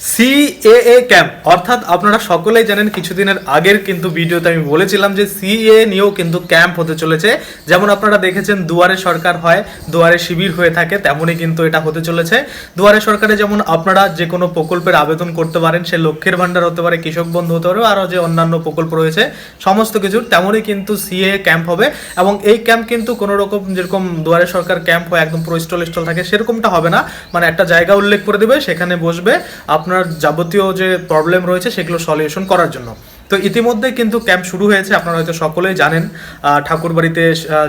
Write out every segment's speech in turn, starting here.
CAA camp অর্থাৎ আপনারা সকলেই জানেন কিছুদিনের আগের কিন্তু ভিডিওতে আমি বলেছিলাম যে সিএ নিয়েও কিন্তু ক্যাম্প হতে চলেছে। যেমন আপনারা দেখেছেন দুয়ারে সরকার হয়, দুয়ারে শিবির হয়ে থাকে, তেমনই কিন্তু এটা হতে চলেছে। দুয়ারে সরকারে যেমন আপনারা যে কোনো প্রকল্পের আবেদন করতে পারেন, সে লক্ষ্যের ভাণ্ডার হতে পারে, কৃষক বন্ধু হতে পারে, আরও যে অন্যান্য প্রকল্প রয়েছে, সমস্ত কিছুর তেমনই কিন্তু সিএ ক্যাম্প হবে। এবং এই ক্যাম্প কিন্তু কোনো রকম যেরকম দুয়ারে সরকার ক্যাম্প হয়, একদম পুরো স্টল স্টল থাকে, সেরকমটা হবে না। মানে একটা জায়গা উল্লেখ করে দেবে, সেখানে বসবে। আপনার যাবতীয় যে প্রবলেম রয়েছে সেগুলো সলিউশন করার জন্য। তো ইতিমধ্যে কিন্তু ক্যাম্প শুরু হয়েছে, আপনারা হয়তো সকলেই জানেন। ঠাকুরবাড়িতে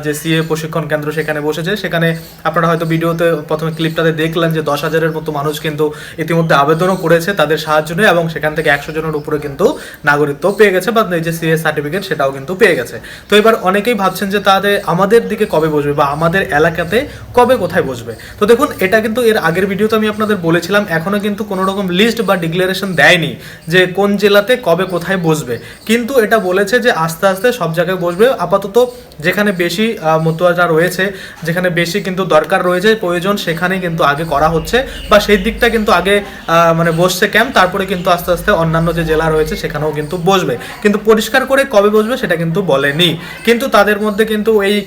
যে সিএ প্রশিক্ষণ কেন্দ্র সেখানে বসেছে, সেখানে আপনারা হয়তো ভিডিওতে প্রথমে ক্লিপটাতে দেখলেন যে দশ হাজারের মতো মানুষ কিন্তু ইতিমধ্যে আবেদনও করেছে তাদের সাহায্য নিয়ে এবং সেখান থেকে একশো জনের উপরে কিন্তু নাগরিকত্ব পেয়ে গেছে বা যে সিএ সার্টিফিকেট সেটাও কিন্তু পেয়ে গেছে। তো এবার অনেকেই ভাবছেন যে তাদের, আমাদের দিকে কবে বসবে বা আমাদের এলাকাতে কবে কোথায় বসবে? তো দেখুন, এটা কিন্তু এর আগের ভিডিওতে আমি আপনাদের বলেছিলাম, এখনও কিন্তু কোনো রকম লিস্ট বা ডিক্লারেশন দেয়নি যে কোন জেলাতে কবে কোথায় বসবে। কিন্তু এটা বলেছে যে আস্তে আস্তে সব জায়গায় বসবে। আপাতত যেখানে বেশি আহ, রয়েছে যেখানে বেশি কিন্তু দরকার রয়েছে প্রয়োজন সেখানেই কিন্তু আগে করা হচ্ছে বা সেই দিকটা কিন্তু আগে মানে বসছে ক্যাম্প তারপরে কিন্তু আস্তে আস্তে অন্যান্য যে জেলা রয়েছে সেখানেও কিন্তু বসবে। কিন্তু পরিষ্কার করে কবে বসবে সেটা কিন্তু বলেনি। কিন্তু তাদের মধ্যে কিন্তু এই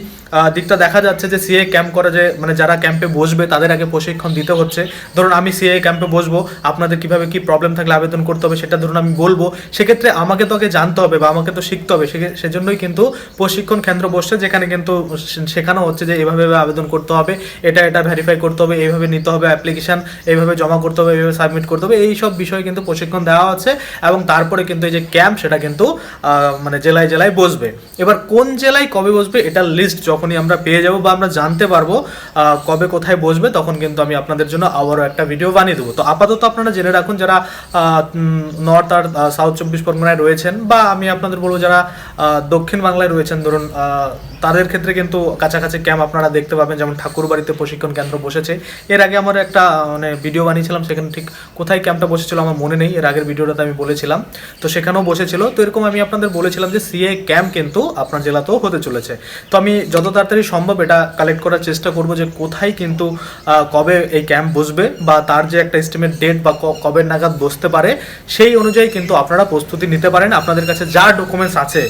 দিকটা দেখা যাচ্ছে যে সিএ ক্যাম্প করে যে মানে যারা ক্যাম্পে বসবে তাদের আগে প্রশিক্ষণ দিতে হচ্ছে। ধরুন আমি সিএ ক্যাম্পে বসবো আপনাদের কীভাবে কি প্রবলেম থাকলে আবেদন করতে হবে সেটা ধরুন আমি বলব। সেক্ষেত্রে আমাকে তো আগে জানতে হবে বা আমাকে তো শিখতে হবে সেজন্যই কিন্তু প্রশিক্ষণ কেন্দ্র বসছে, যেখানে কিন্তু শেখানো হচ্ছে যে এভাবে আবেদন করতে হবে, এটা এটা ভেরিফাই করতে হবে এইভাবে নিতে হবে অ্যাপ্লিকেশন এইভাবে জমা করতে হবে এইভাবে সাবমিট করতে হবে এই সব বিষয়ে কিন্তু প্রশিক্ষণ দেওয়া হচ্ছে এবং তারপরে কিন্তু এই যে ক্যাম্প সেটা কিন্তু মানে জেলায় জেলায় বসবে। এবার কোন জেলায় কবে বসবে এটার লিস্ট যখনই আমরা পেয়ে যাব বা আমরা জানতে পারব কবে কোথায় বসবে, তখন কিন্তু আমি আপনাদের জন্য আবারও একটা ভিডিও বানিয়ে দেবো। তো আপাতত আপনারা জেনে রাখুন, যারা নর্থ আর সাউথ চব্বিশ পরগনায় রয়েছেন বা আমি আপনাদের বলব যারা দক্ষিণ বাংলায় রয়েছেন, ধরুন তাদের ক্ষেত্রে কিন্তু কাছাকাছি ক্যাম্প আপনারা দেখতে পাবেন, যেমন ঠাকুরবাড়িতে প্রশিক্ষণ কেন্দ্র বসেছে। এর আগে আমার একটা মানে ভিডিও বানিয়েছিলাম, সেখানে ঠিক কোথায় ক্যাম্পটা বসেছিল আমার মনে নেই, এর আগের ভিডিওটাতে আমি বলেছিলাম। তো সেখানেও বসেছিল। তো এরকম আমি আপনাদের বলেছিলাম যে সিএ ক্যাম্প কিন্তু আপনার জেলাতেও হতে চলেছে। তো আমি যত তাড়াতাড়ি সম্ভব এটা কালেক্ট করার চেষ্টা করব যে, কোথায় কিন্তু কবে এই ক্যাম্প বসবে বা তার যে একটা এস্টিমেট ডেট বা কবে নাগাদ বসতে পারে, সেই অনুযায়ী কিন্তু আপনারা প্রস্তুতি নিতে পারেন। আপনাদের কাছে যা ডকুমেন্টস আছে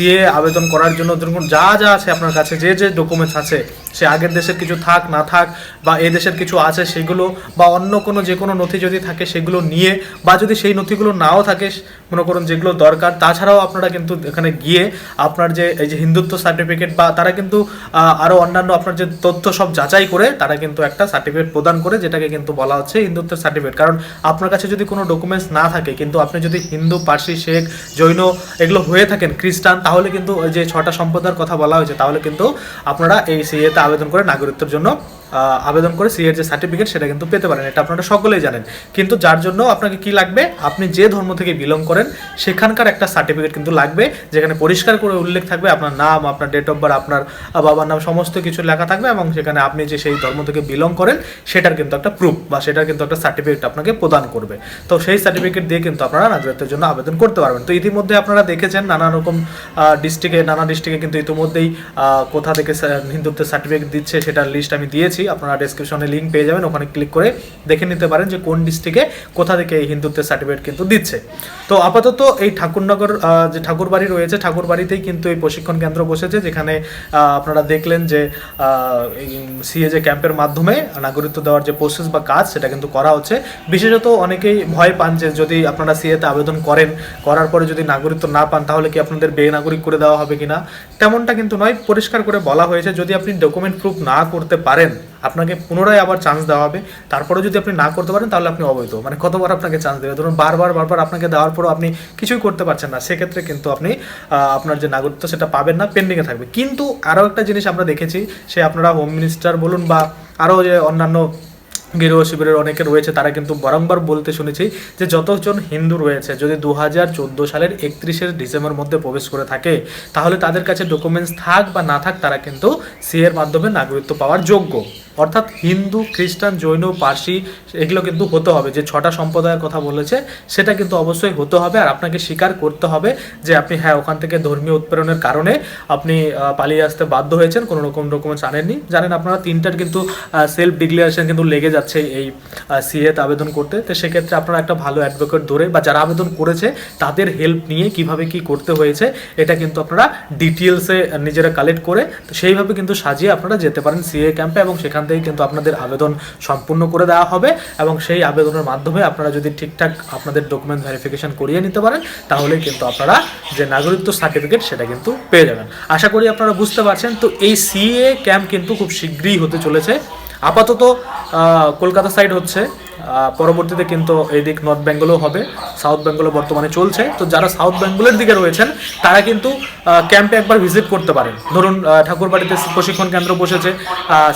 সিএ আবেদন করার জন্য যা যা আছে আপনার কাছে যে যে ডকুমেন্টস আছে সে আগের দেশের কিছু থাক, না থাক, বা এ দেশের কিছু আছে সেগুলো, বা অন্য কোনো যে কোনো নথি যদি থাকে সেগুলো নিয়ে, বা যদি সেই নথিগুলো নাও থাকে, মনে করুন যেগুলো দরকার, তাছাড়াও আপনারা কিন্তু এখানে গিয়ে আপনার যে, এই যে হিন্দুত্ব সার্টিফিকেট বা তারা কিন্তু আরও অন্যান্য আপনার যে তথ্য সব যাচাই করে, তারা কিন্তু একটা সার্টিফিকেট প্রদান করে, যেটাকে কিন্তু বলা হচ্ছে হিন্দুত্বের সার্টিফিকেট কারণ আপনার কাছে যদি কোনো ডকুমেন্টস না থাকে, কিন্তু আপনি যদি হিন্দু, পার্সি, শেখ, জৈন এগুলো হয়ে থাকেন, খ্রিস্টান, তাহলে কিন্তু যে ছটা সম্প্রদায়ের কথা বলা হয়েছে, তাহলে কিন্তু আপনারা এই সিএতে আবেদন করে নাগরিকত্বের জন্য আবেদন করে সিএর যে সার্টিফিকেট সেটা কিন্তু পেতে পারেন। এটা আপনারা সকলেই জানেন। কিন্তু যার জন্য আপনাকে কি লাগবে? আপনি যে ধর্ম থেকে বিলং করেন, সেখানকার একটা সার্টিফিকেট কিন্তু লাগবে, যেখানে পরিষ্কার করে উল্লেখ থাকবে আপনার নাম, আপনার ডেট অফ বার্থ আপনার বাবার নাম, সমস্ত কিছু লেখা থাকবে এবং সেখানে আপনি যে সেই ধর্ম থেকে বিলং করেন, সেটার কিন্তু একটা প্রুফ বা সেটার কিন্তু একটা সার্টিফিকেট আপনাকে প্রদান করবে। তো সেই সার্টিফিকেট দিয়ে কিন্তু আপনারা নাগরিকত্বের জন্য আবেদন করতে পারবেন। তো ইতিমধ্যে আপনারা দেখেছেন নানা রকম ডিস্ট্রিক্টে নানা ডিস্ট্রিক্টে কিন্তু ইতিমধ্যেই কোথা থেকে হিন্দুত্বের সার্টিফিকেট দিচ্ছে সেটার লিস্ট আমি দিয়েছি। আপনারা ডেসক্রিপশনে লিঙ্ক পেয়ে যাবেন, ওখানে ক্লিক করে দেখে নিতে পারেন যে কোন ডিস্ট্রিক্টে কোথা থেকে এই হিন্দুত্বের সার্টিফিকেট কিন্তু দিচ্ছে। তো আপাতত এই ঠাকুরনগর যে ঠাকুরবাড়ি রয়েছে, ঠাকুরবাড়িতেই কিন্তু এই প্রশিক্ষণ কেন্দ্র বসেছে, যেখানে আপনারা দেখলেন যে সিএ যে ক্যাম্পের মাধ্যমে নাগরিকত্ব দেওয়ার যে প্রসেস বা কাজ, সেটা কিন্তু করা হচ্ছে। বিশেষত অনেকেই ভয় পান যে যদি আপনারা সিএতে আবেদন করেন, করার পরে যদি নাগরিকত্ব না পান, তাহলে কি আপনাদের বেনাগরিক করে দেওয়া হবে কিনা? তেমনটা কিন্তু নয়, পরিষ্কার করে বলা হয়েছে, যদি আপনি ডকুমেন্ট প্রুফ না করতে পারেন আপনাকে পুনরায় আবার চান্স দেওয়া হবে। তারপরে যদি আপনি না করতে পারেন, তাহলে আপনি অবৈধ। মানে কতবার আপনাকে চান্স দেবে? ধরুন বারবার বারবার আপনাকে দেওয়ার পরও আপনি কিছুই করতে পারছেন না। সেক্ষেত্রে কিন্তু আপনি আপনার যে নাগরিকত্ব, সেটা পাবেন না পেন্ডিংয়ে থাকবে। কিন্তু আরও একটা জিনিস আমরা দেখেছি, সে আপনারা হোম মিনিস্টার বলুন বা আরও যে অন্যান্য গেরুয়া শিবিরের অনেকে রয়েছে, তারা কিন্তু বারংবার বলতে শুনেছি যে যতজন হিন্দু রয়েছে, যদি দু হাজার চোদ্দ সালের একত্রিশে ডিসেম্বর মধ্যে প্রবেশ করে থাকে, তাহলে তাদের কাছে ডকুমেন্টস থাক বা না থাক, তারা কিন্তু সি এর মাধ্যমে নাগরিকত্ব পাওয়ার যোগ্য। অর্থাৎ হিন্দু, খ্রিস্টান, জৈন, পার্সি, এগুলো কিন্তু হতে হবে। যে ছটা সম্প্রদায়ের কথা বলেছে, সেটা কিন্তু অবশ্যই হতে হবে আর আপনাকে স্বীকার করতে হবে যে আপনি হ্যাঁ ওখান থেকে ধর্মীয় উৎপ্রেরণের কারণে আপনি পালিয়ে আসতে বাধ্য হয়েছেন, কোনো রকম ডকুমেন্টস আনেননি। জানেন আপনারা তিনটার কিন্তু সেলফ ডিক্লারেশন কিন্তু লেগে যাচ্ছে। এই সিএতে আবেদন করতে, তো সেক্ষেত্রে আপনারা একটা ভালো অ্যাডভোকেট ধরে বা যারা আবেদন করেছে, তাদের হেল্প নিয়ে কীভাবে কি করতে হয়েছে, এটা কিন্তু আপনারা ডিটেলসে নিজেরা কালেক্ট করে, তো সেইভাবে কিন্তু সাজিয়ে আপনারা যেতে পারেন সিএ ক্যাম্পে এবং সেখান থেকে কিন্তু আপনাদের আবেদন সম্পূর্ণ করে দেওয়া হবে এবং সেই আবেদনের মাধ্যমে আপনারা যদি ঠিকঠাক আপনাদের ডকুমেন্ট ভেরিফিকেশন করিয়ে নিতে পারেন, তাহলে কিন্তু আপনারা যে নাগরিকত্ব সার্টিফিকেট সেটা কিন্তু পেয়ে যাবেন। আশা করি আপনারা বুঝতে পারছেন, তো এই সিএ ক্যাম্প কিন্তু খুব শীঘ্রই হতে চলেছে। আপাতত কলকাতা সাইড হচ্ছে। পরবর্তীতে কিন্তু এদিক নর্থ বেঙ্গলও হবে সাউথ বেঙ্গলও বর্তমানে চলছে। তো যারা সাউথ বেঙ্গলের দিকে রয়েছেন, তারা কিন্তু ক্যাম্পে একবার ভিজিট করতে পারেন। ধরুন ঠাকুরবাড়িতে প্রশিক্ষণ কেন্দ্র বসেছে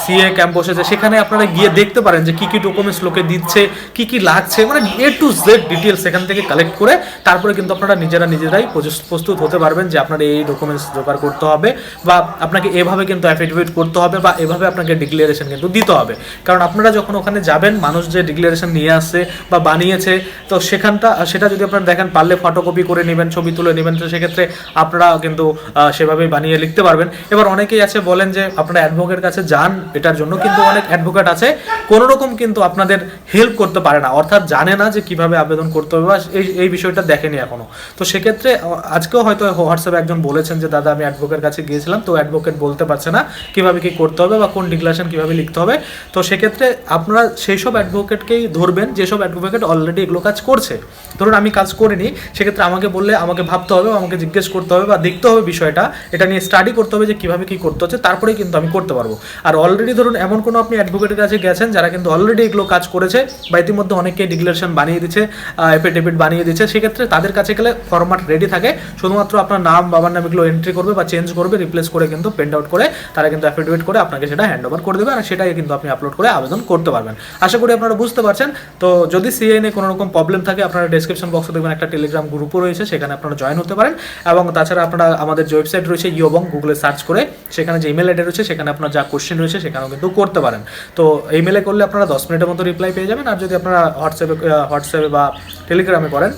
সিএ ক্যাম্প বসেছে, সেখানে আপনারা গিয়ে দেখতে পারেন যে কী কী ডকুমেন্টস লোকে দিচ্ছে, কি কি লাগছে মানে এ টু জেড ডিটেলস সেখান থেকে কালেক্ট করে তারপরে কিন্তু আপনারা নিজেরা নিজেরাই প্রস্তুত হতে পারবেন যে আপনার এই ডকুমেন্টস জোগাড় করতে হবে বা আপনাকে এভাবে কিন্তু অ্যাফিডেভিট করতে হবে বা এভাবে আপনাকে ডিক্লারেশন কিন্তু দিতে হবে। কারণ আপনারা যখন ওখানে যাবেন, মানুষ যে ডিক্লারেশন নিয়ে আসছে বা বানিয়েছে। তো সেখানটা, সেটা যদি আপনারা দেখেন, পারলে ফটোকপি করে নেবেন, ছবি তুলে নেবেন। তো সেক্ষেত্রে আপনারা কিন্তু সেভাবেই বানিয়ে লিখতে পারবেন। এবার অনেকেই আছে বলেন যে, আপনারা অ্যাডভোকেট কাছে যান এটার জন্য, কিন্তু অনেক অ্যাডভোকেট আছে কোনো রকম কিন্তু আপনাদের হেল্প করতে পারে না। অর্থাৎ জানে না যে কীভাবে আবেদন করতে হবে বা এই এই বিষয়টা দেখেনি এখনও। তো সেক্ষেত্রে আজকেও হয়তো হোয়াটসঅ্যাপে একজন বলেছেন যে, দাদা, আমি অ্যাডভোকেট কাছে গিয়েছিলাম, তো অ্যাডভোকেট বলতে পারছে না কীভাবে কি করতে হবে বা কোন ডিক্লারেশন কীভাবে লিখতে হবে? তো সেক্ষেত্রে আপনারা সেই সব অ্যাডভোকেটকেই ধরবেন, যেসব অ্যাডভোকেট অলরেডি এগুলো কাজ করছে। ধরুন আমি কাজ করিনি, সেক্ষেত্রে আমাকে বললে, আমাকে ভাবতে হবে, আমাকে জিজ্ঞেস করতে হবে বা দেখতে হবে বিষয়টা, এটা নিয়ে স্টাডি করতে হবে যে কীভাবে কী করতে হচ্ছে, তারপরেই কিন্তু আমি করতে পারব। আর অলরেডি ধরুন, এমন কোনো আপনি অ্যাডভোকেটের কাছে গেছেন, যারা কিন্তু অলরেডি এগুলো কাজ করেছে, বা ইতিমধ্যে অনেকে ডিক্লারেশন বানিয়ে দিচ্ছে এফিডেভিট বানিয়ে দিচ্ছে, সেক্ষেত্রে তাদের কাছে গেলে ফরম্যাট রেডি থাকে। শুধুমাত্র আপনার নাম, বাবার নাম এগুলো এন্ট্রি করবে বা চেঞ্জ করবে রিপ্লেস করে কিন্তু প্রিন্ট আউট করে তারা কিন্তু অ্যাফিডেভিট করে আপনাকে সেটা হ্যান্ড ওভার করে দেবে, আর সেটাই কিন্তু আপনি আপলোড করে আবেদন করতে পারবেন। আশা করি আপনারা বুঝতে পারছেন। তো যদি সিএনএ কোনো রকম প্রবলেম থাকে, আপনারা ডেসক্রিপশন বক্সে দেখবেন একটা টেলিগ্রাম গ্রুপও রয়েছে, সেখানে আপনারা জয়েন হতে পারেন। এবং তাছাড়া আপনারা আমাদের যে ওয়েবসাইট রয়েছে ইয়বং গুগলে সার্চ করে, সেখানে যে ইমেল আইডি রয়েছে, সেখানে আপনার যা কোশ্চেন রয়েছে, সেখানেও কিন্তু করতে পারেন। তো ইমেলে করলে আপনারা দশ মিনিটের মতো রিপ্লাই পেয়ে যাবেন। আর যদি আপনারা হোয়াটসঅ্যাপে হোয়াটসঅ্যাপে বা টেলিগ্রামে করেন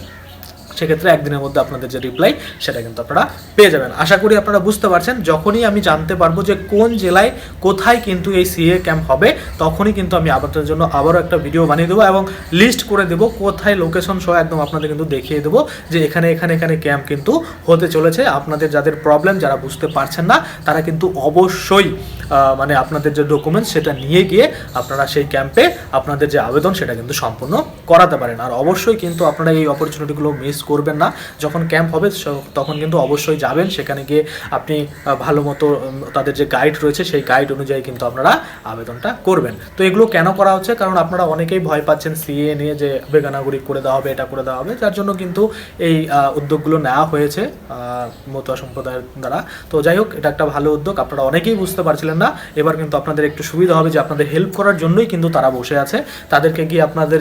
সেক্ষেত্রে একদিনের মধ্যে আপনাদের যে রিপ্লাই সেটা কিন্তু আপনারা পেয়ে যাবেন। আশা করি আপনারা বুঝতে পারছেন, যখনই আমি জানতে পারব যে কোন জেলায় কোথায় কিন্তু এই সিএ ক্যাম্প হবে, তখনই কিন্তু আমি আপনাদের জন্য আবারও একটা ভিডিও বানিয়ে দেবো এবং লিস্ট করে দেবো কোথায় লোকেশন সহ একদম আপনাদের কিন্তু দেখিয়ে দেবো যে এখানে এখানে এখানে ক্যাম্প কিন্তু হতে চলেছে। আপনাদের যাদের প্রবলেম যারা বুঝতে পারছেন না, তারা কিন্তু অবশ্যই মানে আপনাদের যে ডকুমেন্টস সেটা নিয়ে গিয়ে আপনারা সেই ক্যাম্পে আপনাদের যে আবেদন সেটা কিন্তু সম্পূর্ণ করাতে পারেন। আর অবশ্যই কিন্তু আপনারা এই অপরচুনিটিগুলো মিস করবেন না। যখন ক্যাম্প হবে তখন কিন্তু অবশ্যই যাবেন। সেখানে গিয়ে আপনি ভালো মতো তাদের যে গাইড রয়েছে, সেই গাইড অনুযায়ী কিন্তু আপনারা আবেদনটা করবেন। তো এগুলো কেন করা হচ্ছে? কারণ আপনারা অনেকেই ভয় পাচ্ছেন সিএ নিয়ে যে বেগানাগুড়ি করে দেওয়া হবে, এটা করে দেওয়া হবে। যার জন্য কিন্তু এই উদ্যোগগুলো নেওয়া হয়েছে মতুয়া সম্প্রদায়ের দ্বারা। তো যাই হোক, এটা একটা ভালো উদ্যোগ। আপনারা অনেকেই বুঝতে পারছিলেন না। এবার কিন্তু আপনাদের একটু সুবিধা হবে যে আপনাদের হেল্প করার জন্যই কিন্তু তারা বসে আছে। তাদেরকে গিয়ে আপনাদের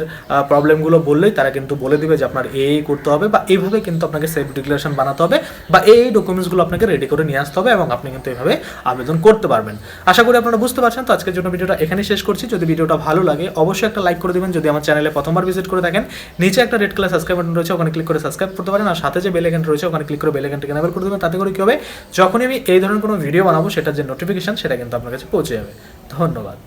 প্রবলেমগুলো বললেই তারা কিন্তু বলে দিবে যে আপনার এই করতে হবে বা এইভাবে কিন্তু আপনাকে সেলফ ডিক্লারেশন বানাতে হবে বা এই ডকুমেন্টসগুলো আপনাকে রেডি করে নিয়ে আসতে হবে এবং আপনি কিন্তু এইভাবে আবেদন করতে পারবেন। আশা করি আপনারা বুঝতে পারছেন। তো আজকের জন্য ভিডিওটা এখানে শেষ করছি। যদি ভিডিওটা ভালো লাগে, অবশ্যই একটা লাইক করে দিবেন। যদি আমার চ্যানেলে প্রথমবার ভিজিট করে থাকেন, নিচে একটা রেড কালার সাবস্ক্রাইব বাটন রয়েছে, ওখানে ক্লিক করে সাবস্ক্রাইব করতে পারেন। আর সাথে যে বেল আইকন রয়েছে, ওখানে ক্লিক করে বেল আইকনটাকে এনেবল করে দেবেন। তাতে করে কি হবে? যখনই আমি এই ধরনের কোনো ভিডিও বানাবো, সেটার যে নোটিফিকেশন সেটা কিন্তু আপনার কাছে পৌঁছে যাবে। ধন্যবাদ।